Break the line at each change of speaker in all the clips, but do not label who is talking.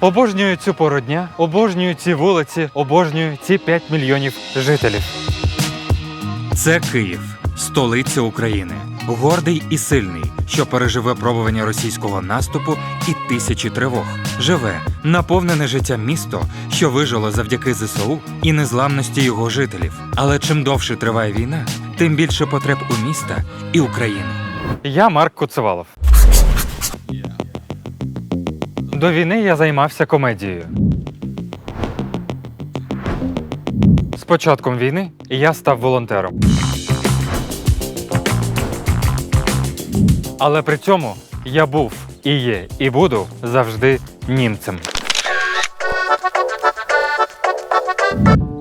Обожнюю цю пору дня, обожнюю ці вулиці, обожнюю ці 5 мільйонів жителів.
Це Київ, столиця України, гордий і сильний, що пережив випробування російського наступу і тисячі тривог. Живе наповнене життям місто, що вижило завдяки ЗСУ і незламності його жителів. Але чим довше триває війна, тим більше потреб у міста і України.
Я Марк Куцевалов. До війни я займався комедією. З початком війни я став волонтером. Але при цьому я був і є, і буду завжди німцем.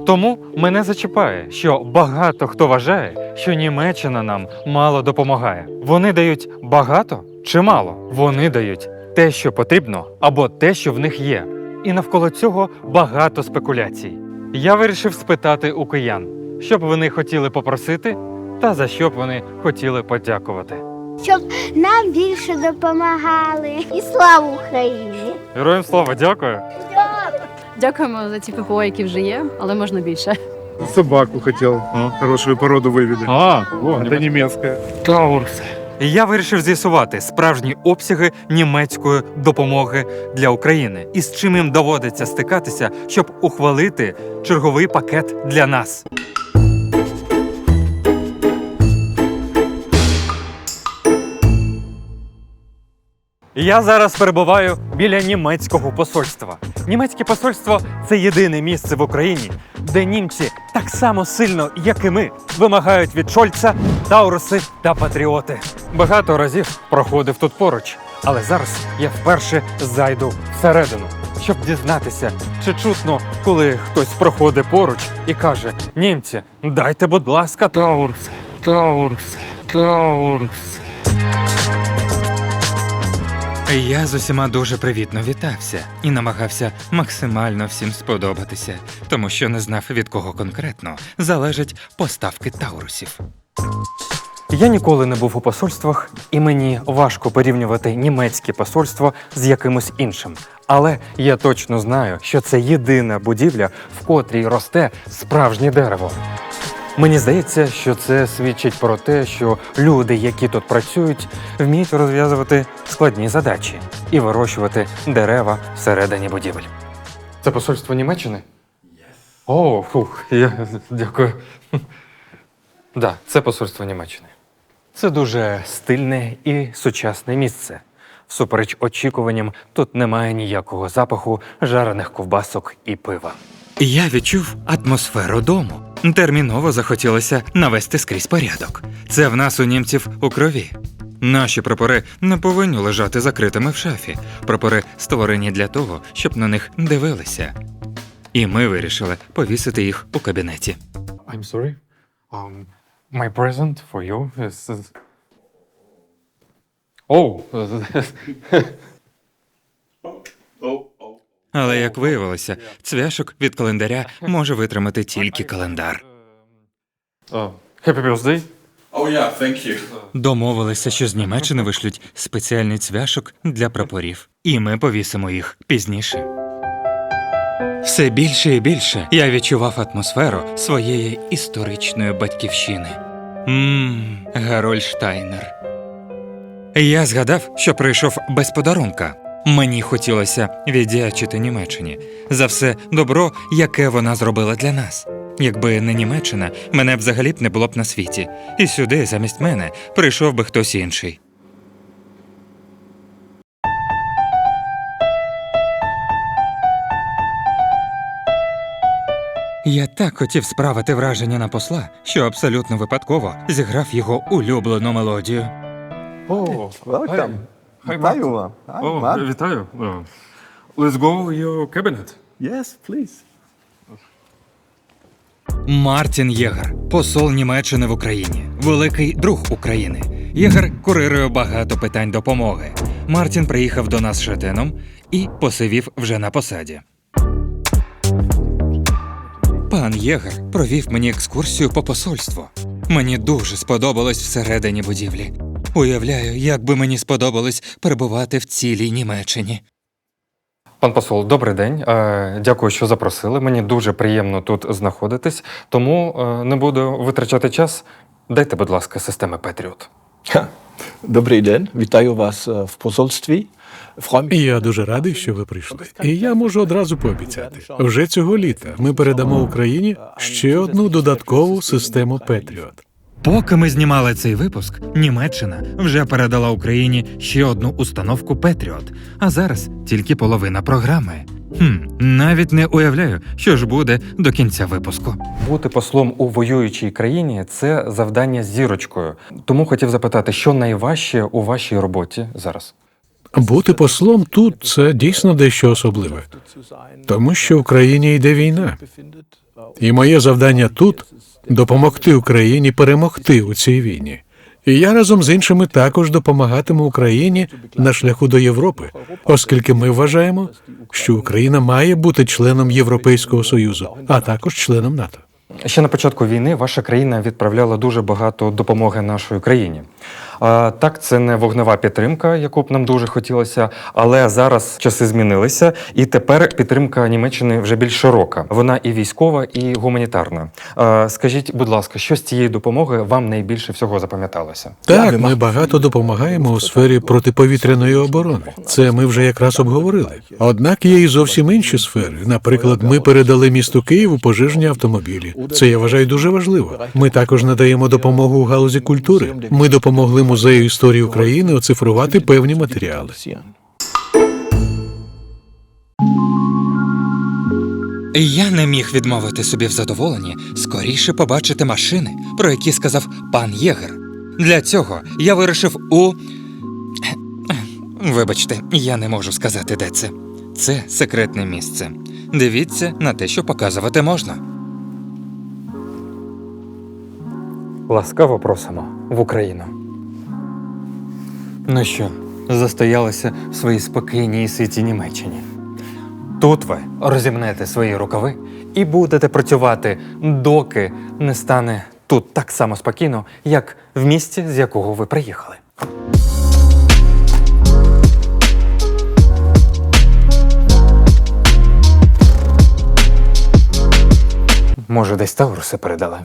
Тому мене зачіпає, що багато хто вважає, що Німеччина нам мало допомагає. Вони дають багато чи мало? Вони дають те, що потрібно, або те, що в них є. І навколо цього багато спекуляцій. Я вирішив спитати у киян, що б вони хотіли попросити, та за що б вони хотіли подякувати.
щоб нам більше допомагали. І слава Україні!
Героям слава, дякую!
Дякуємо за ці ППО, які вже є, але можна більше.
Собаку хотел. Хорошую породу вывели.
А, о,
Это немецкая.
Таурс. Я вирішив з'ясувати справжні обсяги німецької допомоги для України і з чим їм доводиться стикатися, щоб ухвалити черговий пакет для нас. Я зараз перебуваю біля німецького посольства. Німецьке посольство це єдине місце в Україні, де німці так само сильно, як і ми, вимагають від Шольца тауруси та патріоти. Багато разів проходив тут поруч, але зараз я вперше зайду всередину, щоб дізнатися, чи чутно, коли хтось проходить поруч і каже: Німці, дайте, будь ласка, таурс, таурс, таурс.
Я з усіма дуже привітно вітався і намагався максимально всім сподобатися, тому що не знав від кого конкретно залежать поставки таурусів.
Я ніколи не був у посольствах, і мені важко порівнювати німецьке посольство з якимось іншим. Але я точно знаю, що це єдина будівля, в котрій росте справжнє дерево. Мені здається, що це свідчить про те, що люди, які тут працюють, вміють розв'язувати складні задачі і вирощувати дерева всередині будівель. Це посольство Німеччини? О, фух, я дякую. Да, це посольство Німеччини. Це дуже стильне і сучасне місце. Всупереч очікуванням, тут немає ніякого запаху жарених ковбасок і пива.
Я відчув атмосферу дому. Терміново захотілося навести скрізь порядок. Це в нас у німців у крові. Наші прапори не повинні лежати закритими в шафі. Прапори створені для того, щоб на них дивилися. І ми вирішили повісити їх у кабінеті.
I'm sorry. Um, my present for you is... Oh,
Але як виявилося, цвяшок від календаря може витримати тільки календар.
happy birthday.
Oh yeah, thank you.
Домовилися, що з Німеччини вишлють спеціальний цвяшок для прапорів, і ми повісимо їх пізніше. Все більше і більше я відчував атмосферу своєї історичної батьківщини. Мм, Гарольштайнер. Я згадав, що прийшов без подарунка. Мені хотілося віддячити Німеччині за все добро, яке вона зробила для нас. Якби не Німеччина, мене б взагалі б не було б на світі, і сюди, замість мене, прийшов би хтось інший. Я так хотів справити враження на посла, що абсолютно випадково зіграв його улюблену мелодію.
Oh,
Welcome. Вітаю вам. Hi, Mark.
вітаю. Let's go your cabinet.
Yes, please.
Мартін Єгер, посол Німеччини в Україні, великий друг України. Єгер курирує багато питань допомоги. Мартін приїхав до нас шатеном і посивів вже на посаді. Пан Єгер провів мені екскурсію по посольству. Мені дуже сподобалось всередині будівлі. Уявляю, як би мені сподобалось перебувати в цілій Німеччині.
Пан посол, добрий день. Е, Дякую, що запросили. Мені дуже приємно тут знаходитись, тому е, не буду витрачати час. Дайте, будь ласка, системи Петріот.
Ха. Добрий день, вітаю вас е, в посольстві. Фром-
Я дуже радий, що ви прийшли. І я можу одразу пообіцяти. Вже цього літа ми передамо Україні ще одну додаткову систему Петріот.
Поки ми знімали цей випуск, Німеччина вже передала Україні ще одну установку Петріот, а зараз тільки половина програми. Хм, навіть не уявляю, що ж буде до кінця випуску.
Бути послом у воюючій країні це завдання з зірочкою. Тому хотів запитати, що найважче у вашій роботі зараз?
Бути послом тут це дійсно дещо особливе, тому що в країні йде війна. І моє завдання тут допомогти Україні перемогти у цій війні. І я разом з іншими також допомагатиму Україні на шляху до Європи, оскільки ми вважаємо, що Україна має бути членом Європейського союзу, а також членом НАТО.
Ще на початку війни ваша країна відправляла дуже багато допомоги нашої країні. Так, це не вогнева підтримка, яку б нам дуже хотілося, але зараз часи змінилися, і тепер підтримка Німеччини вже більш широка. Вона і військова, і гуманітарна. Скажіть, будь ласка, що з цієї допомоги вам найбільше всього запам'яталося?
Так, ми багато допомагаємо у сфері протиповітряної оборони. Це ми вже якраз обговорили. Однак є і зовсім інші сфери. Наприклад, ми передали місту Києву пожежні автомобілі. Це я вважаю дуже важливо. Ми також надаємо допомогу у галузі культури. Ми допомогли музею історії України оцифрувати певні матеріали.
Я не міг відмовити собі в задоволенні скоріше побачити машини, про які сказав пан Єгер. Для цього я вирушив у. Вибачте, я не можу сказати, де це. Це секретне місце. Дивіться на те, що показувати можна.
Ласкаво просимо в Україну. Ну що, застоялися в своїй спокійній і Німеччині. Тут ви розімнете свої рукави і будете працювати, доки не стане тут так само спокійно, як в місті, з якого ви приїхали. Може, десь Тауруси передали.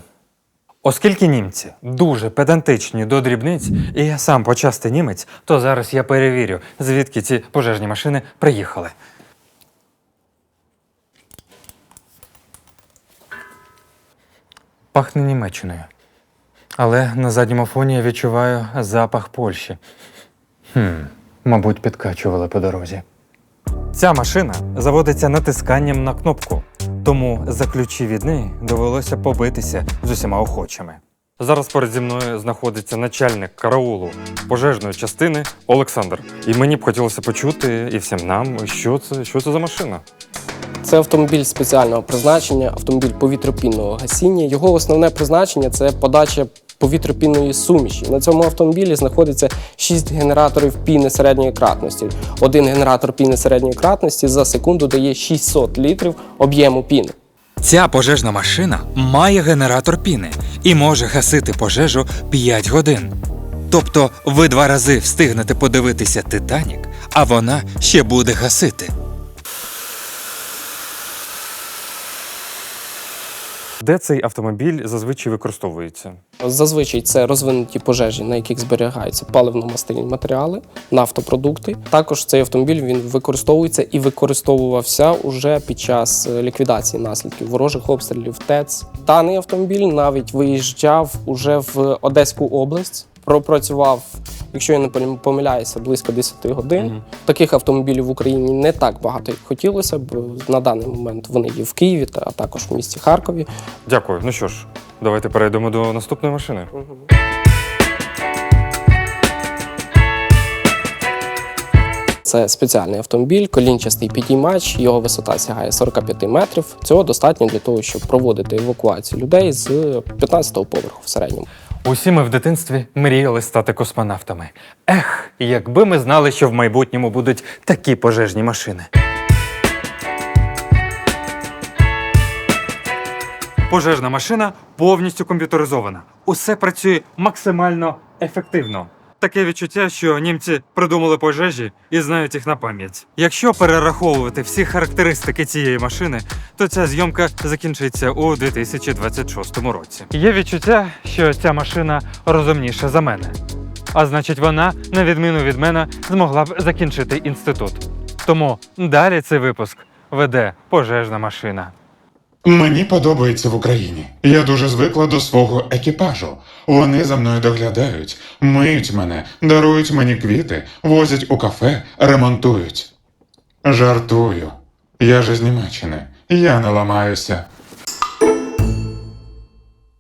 Оскільки німці дуже педантичні до дрібниць, і я сам почасти німець, то зараз я перевірю, звідки ці пожежні машини приїхали. Пахне Німеччиною. Але на задньому фоні я відчуваю запах Польщі. Хм, мабуть, підкачували по дорозі. Ця машина заводиться натисканням на кнопку, тому за ключі від неї довелося побитися з усіма охочими. Зараз перед зі мною знаходиться начальник караулу пожежної частини Олександр. І мені б хотілося почути і всім нам, що це, що це за машина.
Це автомобіль спеціального призначення, автомобіль повітропінного гасіння. Його основне призначення це подача повітропінної суміші. На цьому автомобілі знаходиться 6 генераторів піни середньої кратності. Один генератор піни середньої кратності за секунду дає 600 літрів об'єму піни.
Ця пожежна машина має генератор піни і може гасити пожежу 5 годин. Тобто ви два рази встигнете подивитися Титанік, а вона ще буде гасити.
Де цей автомобіль зазвичай використовується?
Зазвичай це розвинуті пожежі, на яких зберігаються паливно-мастильні матеріали, нафтопродукти. Також цей автомобіль він використовується і використовувався уже під час е, ліквідації наслідків ворожих обстрілів ТЕЦ. Даний автомобіль навіть виїжджав уже в Одеську область. Пропрацював, якщо я не помиляюся, близько 10 годин. Таких автомобілів в Україні не так багато, як хотілося б. На даний момент вони є в Києві, та а також в місті Харкові.
Дякую. Ну що ж, давайте перейдемо до наступної машини.
Це спеціальний автомобіль, колінчастий підіймач, його висота сягає 45 метрів. Цього достатньо для того, щоб проводити евакуацію людей з 15-го поверху в середньому.
Усі ми в дитинстві мріяли стати космонавтами. Ех, якби ми знали, що в майбутньому будуть такі пожежні машини. Пожежна машина повністю комп'ютеризована. Усе працює максимально ефективно. Таке відчуття, що німці придумали пожежі і знають їх на пам'ять. Якщо перераховувати всі характеристики цієї машини, то ця зйомка закінчиться у 2026 році. Є відчуття, що ця машина розумніша за мене. А значить, вона, на відміну від мене, змогла б закінчити інститут. Тому далі цей випуск веде пожежна машина.
Мені подобається в Україні. Я дуже звикла до свого екіпажу. Вони за мною доглядають, миють мене, дарують мені квіти, возять у кафе, ремонтують. Жартую. Я ж з Німеччини. Я не ламаюся.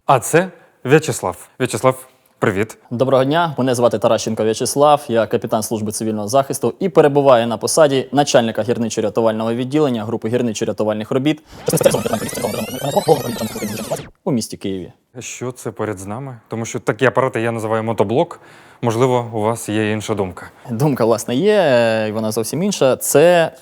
А це В'ячеслав. В'ячеслав, привіт.
Доброго дня, мене звати Таращенко В'ячеслав, я капітан служби цивільного захисту і перебуваю на посаді начальника гірничо-рятувального відділення групи гірничо-рятувальних робіт у місті Києві.
Що це поряд з нами? Тому що такі апарати я називаю мотоблок. Можливо, у вас є інша думка.
Думка, власне, є, і вона зовсім інша. Це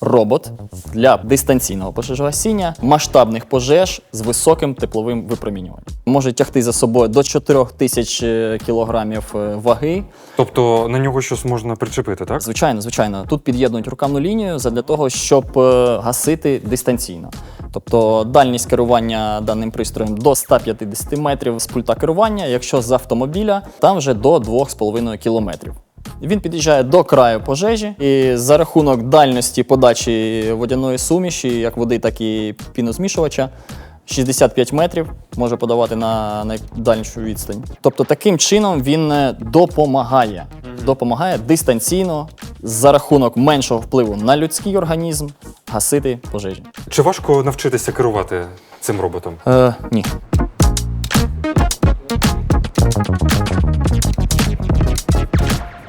робот для дистанційного пожежогасіння масштабних пожеж з високим тепловим випромінюванням. Може тягти за собою до 4 тисяч е, кілограмів е, ваги.
Тобто на нього щось можна причепити, так?
Звичайно, звичайно. Тут під'єднують рукавну лінію для того, щоб е, гасити дистанційно. Тобто дальність керування даним пристроєм до 150 метрів з пульта керування, якщо з автомобіля, там вже до 2,5 кілометрів. Він під'їжджає до краю пожежі, і за рахунок дальності подачі водяної суміші, як води, так і пінозмішувача, 65 метрів може подавати на найдальнішу відстань. Тобто таким чином він е, допомагає. Допомагає дистанційно за рахунок меншого впливу на людський організм гасити пожежі.
Чи важко навчитися керувати цим роботом?
Е, ні.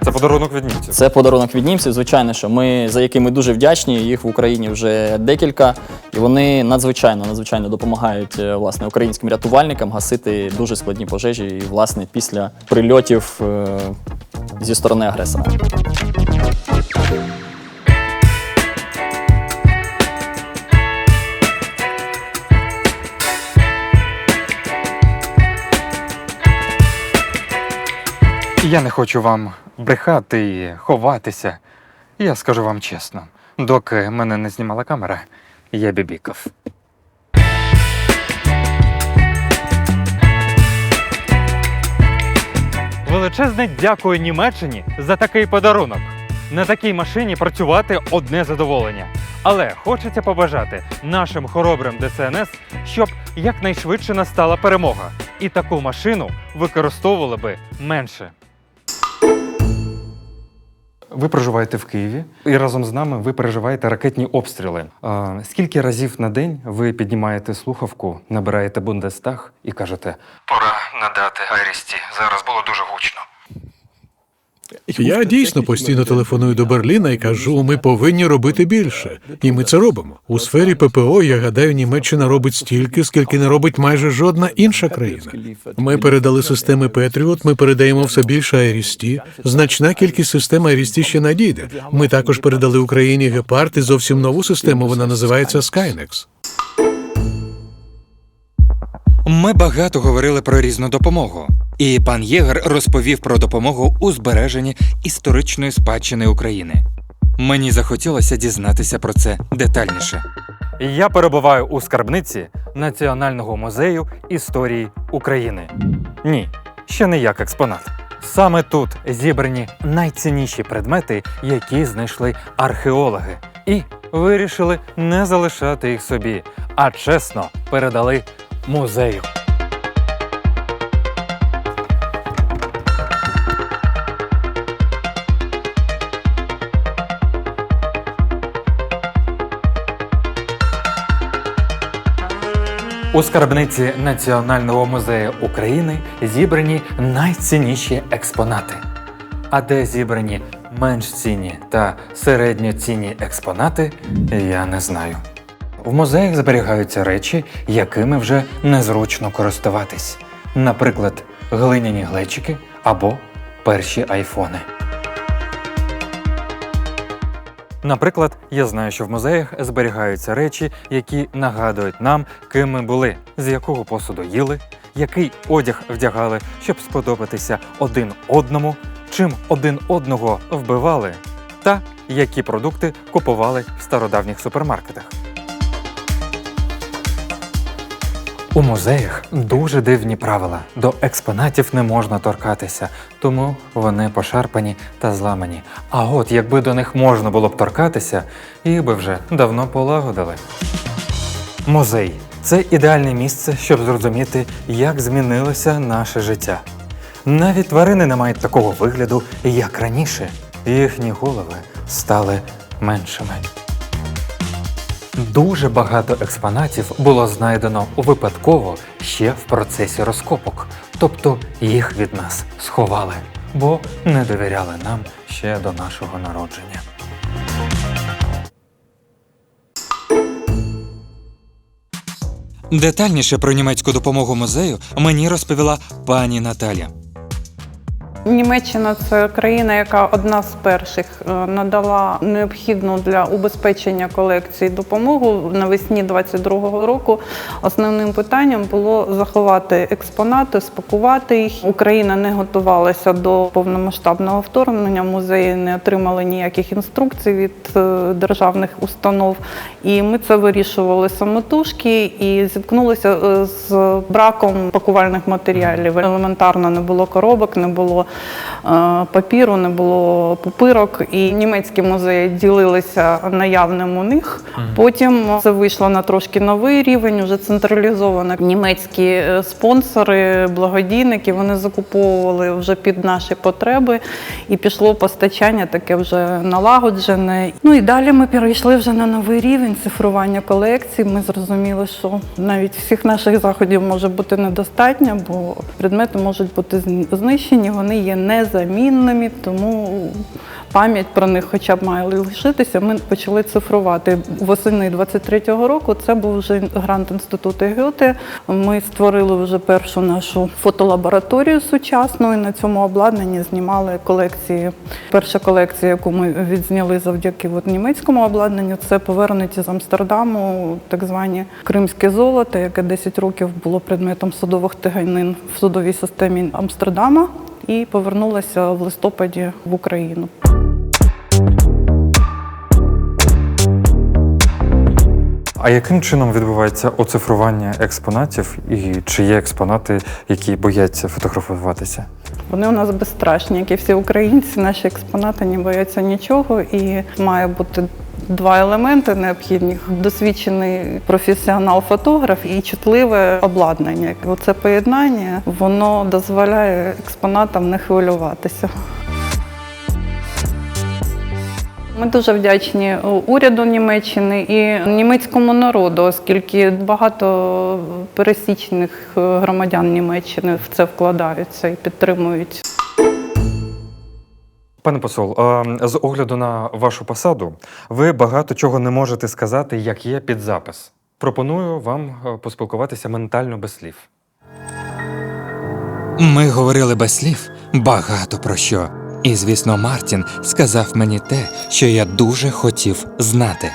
Це подарунок від німців.
Це подарунок від німців. Звичайно, що ми за якими дуже вдячні. Їх в Україні вже декілька, і вони надзвичайно надзвичайно допомагають е, власне українським рятувальникам гасити дуже складні пожежі, і власне після прильотів е, зі сторони агресора.
Я не хочу вам брехати і ховатися. Я скажу вам чесно, доки мене не знімала камера, я бібікав. Величезне дякую Німеччині за такий подарунок. На такій машині працювати одне задоволення. Але хочеться побажати нашим хоробрим ДСНС, щоб якнайшвидше настала перемога. І таку машину використовували би менше. Ви проживаєте в Києві, і разом з нами ви переживаєте ракетні обстріли. А, скільки разів на день ви піднімаєте слухавку, набираєте Бундестаг і кажете: Пора надати гарісті. Зараз було дуже гучно.
Я дійсно постійно телефоную до Берліна і кажу, ми повинні робити більше. І ми це робимо. У сфері ППО, я гадаю, Німеччина робить стільки, скільки не робить майже жодна інша країна. Ми передали системи Петріот, ми передаємо все більше Айрісті. Значна кількість систем Айрісті ще надійде. Ми також передали Україні Гепард і зовсім нову систему. Вона називається Skynex.
Ми багато говорили про різну допомогу, і пан Єгер розповів про допомогу у збереженні історичної спадщини України. Мені захотілося дізнатися про це детальніше.
Я перебуваю у скарбниці Національного музею історії України. Ні, ще не як експонат. Саме тут зібрані найцінніші предмети, які знайшли археологи, і вирішили не залишати їх собі, а чесно передали музею. У скарбниці Національного музею України зібрані найцінніші експонати. А де зібрані менш цінні та середньоцінні експонати, я не знаю. В музеях зберігаються речі, якими вже незручно користуватись. Наприклад, глиняні глечики або перші айфони. Наприклад, я знаю, що в музеях зберігаються речі, які нагадують нам, ким ми були, з якого посуду їли, який одяг вдягали, щоб сподобатися один одному, чим один одного вбивали, та які продукти купували в стародавніх супермаркетах. У музеях дуже дивні правила. До експонатів не можна торкатися, тому вони пошарпані та зламані. А от якби до них можна було б торкатися, їх би вже давно полагодили. Музей це ідеальне місце, щоб зрозуміти, як змінилося наше життя. Навіть тварини не мають такого вигляду, як раніше. Їхні голови стали меншими. Дуже багато експонатів було знайдено випадково ще в процесі розкопок, тобто їх від нас сховали, бо не довіряли нам ще до нашого народження.
Детальніше про німецьку допомогу музею мені розповіла пані Наталя.
Німеччина це країна, яка одна з перших е, надала необхідну для убезпечення колекції допомогу навесні 22-го року. Основним питанням було заховати експонати, спакувати їх. Україна не готувалася до повномасштабного вторгнення. Музеї не отримали ніяких інструкцій від е, державних установ. І ми це вирішували самотужки і зіткнулися е, з браком пакувальних матеріалів. Елементарно не було коробок, не було папіру, не було пупирок. І німецькі музеї ділилися наявним у них. Потім це вийшло на трошки новий рівень, вже централізовано. Німецькі е, спонсори, благодійники вони закуповували вже під наші потреби, і пішло постачання таке вже налагоджене. Ну і далі ми перейшли вже на новий рівень цифрування колекцій. Ми зрозуміли, що навіть всіх наших заходів може бути недостатньо, бо предмети можуть бути знищені, вони є незамінними, тому пам'ять про них хоча б має лишитися. Ми почали цифрувати восени 23-го року. Це був вже грант інституту Гьоте. Ми створили вже першу нашу фотолабораторію сучасну і на цьому обладнанні знімали колекції. Перша колекція, яку ми відзняли завдяки от німецькому обладнанню, це повернуті з Амстердаму, так звані кримське золото, яке 10 років було предметом судових тяганин в судовій системі Амстердама. І повернулася в листопаді в Україну.
А яким чином відбувається оцифрування експонатів, і чи є експонати, які бояться фотографуватися?
Вони у нас безстрашні, як і всі українці. Наші експонати не бояться нічого, і має бути два елементи необхідних: досвідчений професіонал-фотограф і чутливе обладнання. Оце поєднання воно дозволяє експонатам не хвилюватися. Ми дуже вдячні уряду Німеччини і німецькому народу, оскільки багато пересічних громадян Німеччини в це вкладаються і підтримують.
Пане посол, з огляду на вашу посаду, ви багато чого не можете сказати, як є під запис. Пропоную вам е, поспілкуватися ментально без слів.
Ми говорили без слів багато про що. І, звісно, Мартін сказав мені те, що я дуже хотів знати.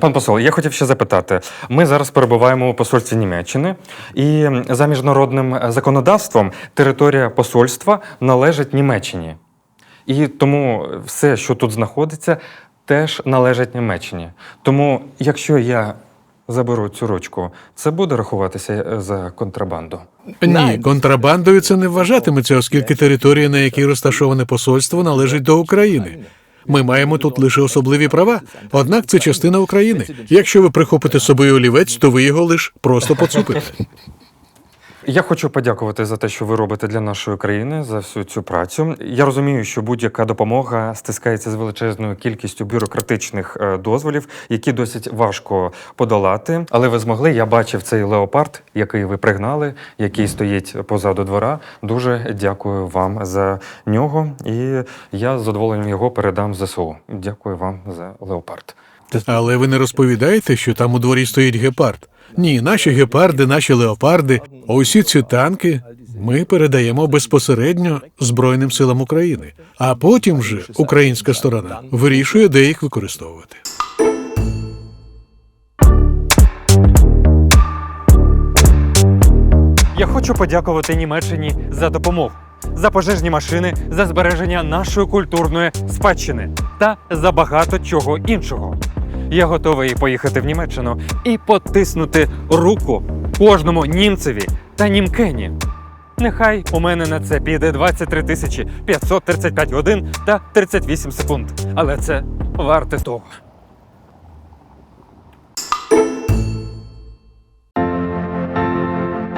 Пан посол, я хотів ще запитати. Ми зараз перебуваємо у посольстві Німеччини, і за міжнародним законодавством територія посольства належить Німеччині. І тому все, що тут знаходиться, теж належить Німеччині. Тому, якщо я заберу цю ручку, це буде рахуватися е, за контрабанду.
Ні, контрабандою це не вважатиметься, оскільки територія, на якій розташоване посольство, належить до України. Ми маємо тут лише особливі права, однак це частина України. Якщо ви прихопите з собою олівець, то ви його лише просто поцупите.
Я хочу подякувати за те, що ви робите для нашої країни за всю цю працю. Я розумію, що будь-яка допомога стискається з величезною кількістю бюрократичних е, дозволів, які досить важко подолати. Але ви змогли. Я бачив цей леопард, який ви пригнали, який стоїть позаду двора. Дуже дякую вам за нього, і я з задоволенням його передам ЗСУ. Дякую вам за леопард.
Але ви не розповідаєте, що там у дворі стоїть гепард. Ні, наші гепарди, наші леопарди, усі ці танки ми передаємо безпосередньо Збройним силам України, а потім вже українська сторона вирішує, де їх використовувати.
Я хочу подякувати Німеччині за допомогу, за пожежні машини, за збереження нашої культурної спадщини та за багато чого іншого. Я готовий поїхати в Німеччину і потиснути руку кожному німцеві та німкені. Нехай у мене на це піде 23 тисячі 535 годин та 38 секунд. Але це варте того.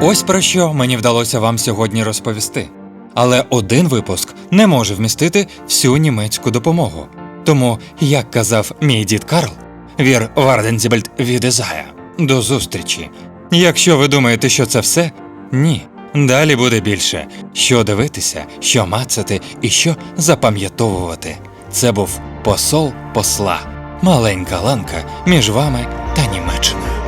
Ось про що мені вдалося вам сьогодні розповісти. Але один випуск не може вмістити всю німецьку допомогу. Тому, як казав мій дід Карл, вір Вардензібельд відезая. До зустрічі. Якщо ви думаєте, що це все, ні. Далі буде більше. Що дивитися, що мацати і що запам'ятовувати. Це був посол посла, маленька ланка між вами та Німеччиною.